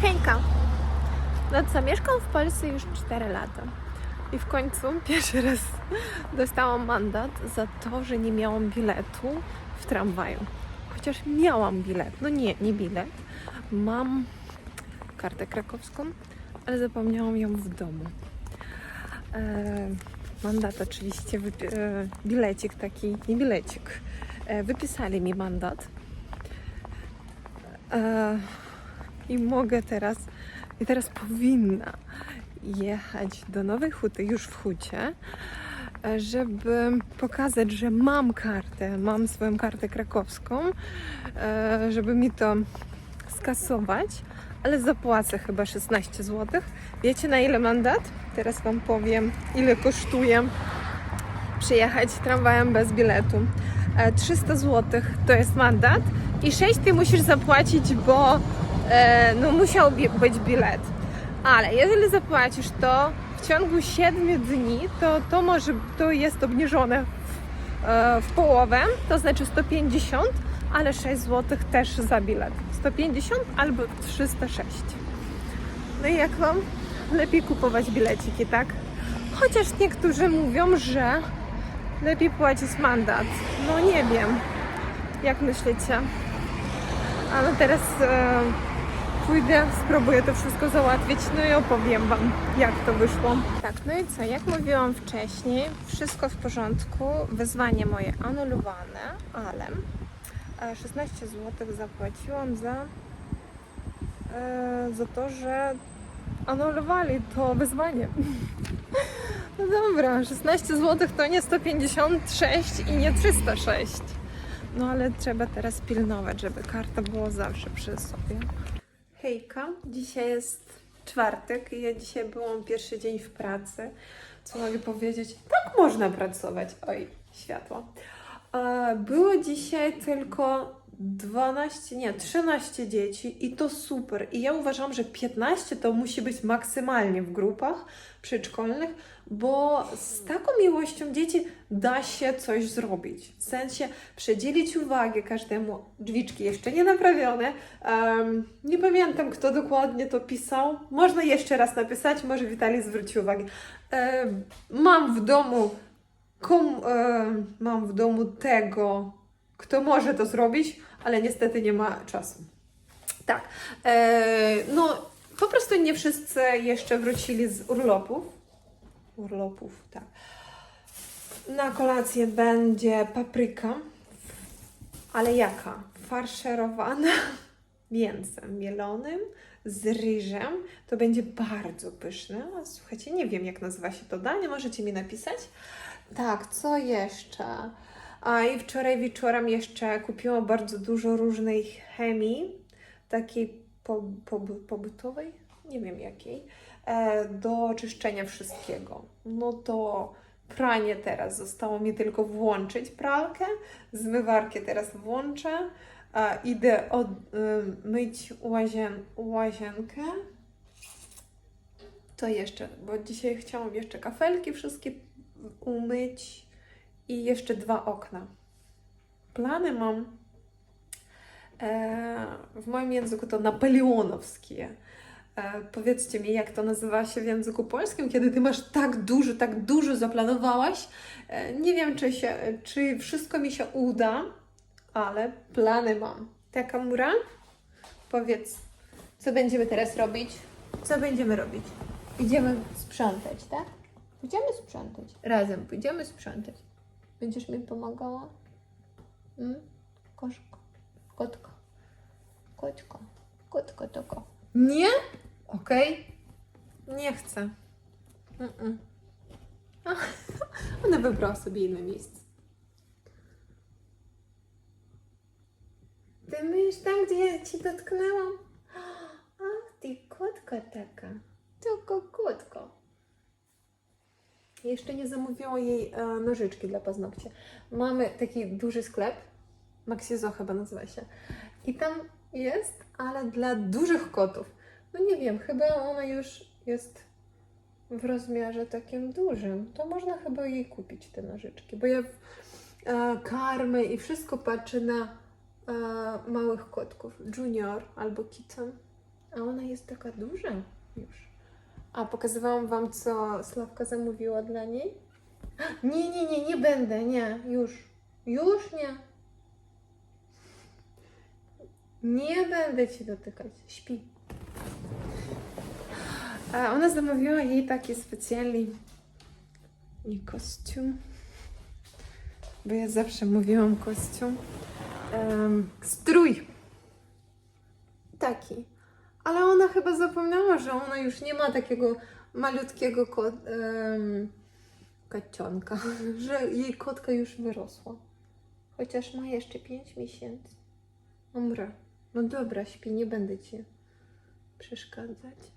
Hejka! No co, mieszkam w Polsce już 4 lata. I w końcu pierwszy raz dostałam mandat za to, że nie miałam biletu w tramwaju. Chociaż miałam bilet. No nie, nie bilet. Mam kartę krakowską, ale zapomniałam ją w domu. E, mandat oczywiście, e, bilecik taki, nie bilecik. E, wypisali mi mandat. E, I mogę teraz, i teraz powinna jechać do Nowej Huty, już w Hucie, e, żeby pokazać, że mam kartę, mam swoją kartę krakowską, e, żeby mi to skasować, ale zapłacę chyba 16 zł. Wiecie na ile mandat? Teraz Wam powiem, ile kosztuje przyjechać tramwajem bez biletu. E, 300 zł to jest mandat i 6 ty musisz zapłacić, bo e, no, musiał być bilet. Ale jeżeli zapłacisz to w ciągu 7 dni, to to może to jest obniżone w, e, w połowę, to znaczy 150, ale 6 zł też za bilet. 150 albo 306. No i jak wam? Lepiej kupować bileciki, tak? Chociaż niektórzy mówią, że lepiej płacić mandat. No nie wiem. Jak myślicie? A no teraz e, pójdę, spróbuję to wszystko załatwić, no i opowiem Wam, jak to wyszło. Tak, no i co, jak mówiłam wcześniej, wszystko w porządku, wyzwanie moje anulowane, ale e, 16 zł zapłaciłam za, e, za to, że anulowali to wyzwanie. No dobra, 16 zł to nie 156 i nie 306. No ale trzeba teraz pilnować, żeby karta była zawsze przy sobie. Hejka, dzisiaj jest czwartek i ja dzisiaj byłam pierwszy dzień w pracy. Co mogę powiedzieć? Tak można pracować. Oj, światło. E, Było dzisiaj tylko 12, nie, 13 dzieci i to super. I ja uważam, że 15 to musi być maksymalnie w grupach przedszkolnych, bo z taką miłością dzieci da się coś zrobić. W sensie przedzielić uwagę każdemu. Drzwiczki jeszcze nie naprawione. Em, nie pamiętam, kto dokładnie to pisał. Można jeszcze raz napisać, może Witali zwróci uwagę. Em, mam w domu kom, em, mam w domu tego, kto może to zrobić, ale niestety nie ma czasu. Tak. E, no, po prostu nie wszyscy jeszcze wrócili z urlopów. Urlopów, tak. Na kolację będzie papryka, ale jaka? Farszerowana mięsem mielonym z ryżem. To będzie bardzo pyszne. Słuchajcie, nie wiem jak nazywa się to danie, możecie mi napisać. Tak, co jeszcze? A i wczoraj wieczorem jeszcze kupiłam bardzo dużo różnej chemii, takiej po, po, pobytowej, nie wiem jakiej, e, do czyszczenia wszystkiego. No to pranie teraz zostało mi tylko włączyć pralkę, zmywarkę teraz włączę, idę od, y, myć łazien, łazienkę. To jeszcze, bo dzisiaj chciałam jeszcze kafelki wszystkie umyć i jeszcze dwa okna. Plany mam e, w moim języku to napoleonowskie. E, powiedzcie mi, jak to nazywa się w języku polskim, kiedy ty masz tak dużo, tak dużo zaplanowałaś. E, nie wiem, czy, się, czy wszystko mi się uda, ale plany mam. Taka mura? Powiedz, co będziemy teraz robić? Co będziemy robić? Idziemy sprzątać, tak? Pójdziemy sprzątać. Razem pójdziemy sprzątać. Będziesz mi pomagała? Mm? Koszko, kotko, kotko, kotko, toko. Nie? Okej. Nie chcę. Mm-mm. Ach, Ona wybrała sobie inne miejsce. Ty myjesz tam, gdzie ja ci dotknęłam? Ach, ty kotka taka. Tylko kotko. Jeszcze nie zamówiła jej e, nożyczki dla paznokcia. Mamy taki duży sklep, Maxizo chyba nazywa się. I tam jest, ale dla dużych kotów. No nie wiem, chyba ona już jest w rozmiarze takim dużym. To można chyba jej kupić te nożyczki, bo ja e, karmy i wszystko patrzę na e, małych kotków. Junior albo kitten. A ona jest taka duża już. A pokazywałam wam, co Sławka zamówiła dla niej? Nie, nie, nie, nie będę, nie, już. Już nie. Nie będę ci dotykać. Śpi. A ona zamówiła jej taki specjalny nie kostium, bo ja zawsze mówiłam kostium. Em, strój. Taki. Ale ona chyba zapomniała, że ona już nie ma takiego malutkiego kot, em, kocionka, że jej kotka już wyrosła. Chociaż ma jeszcze 5 miesięcy. Dobra, no dobra, śpi, nie będę ci przeszkadzać.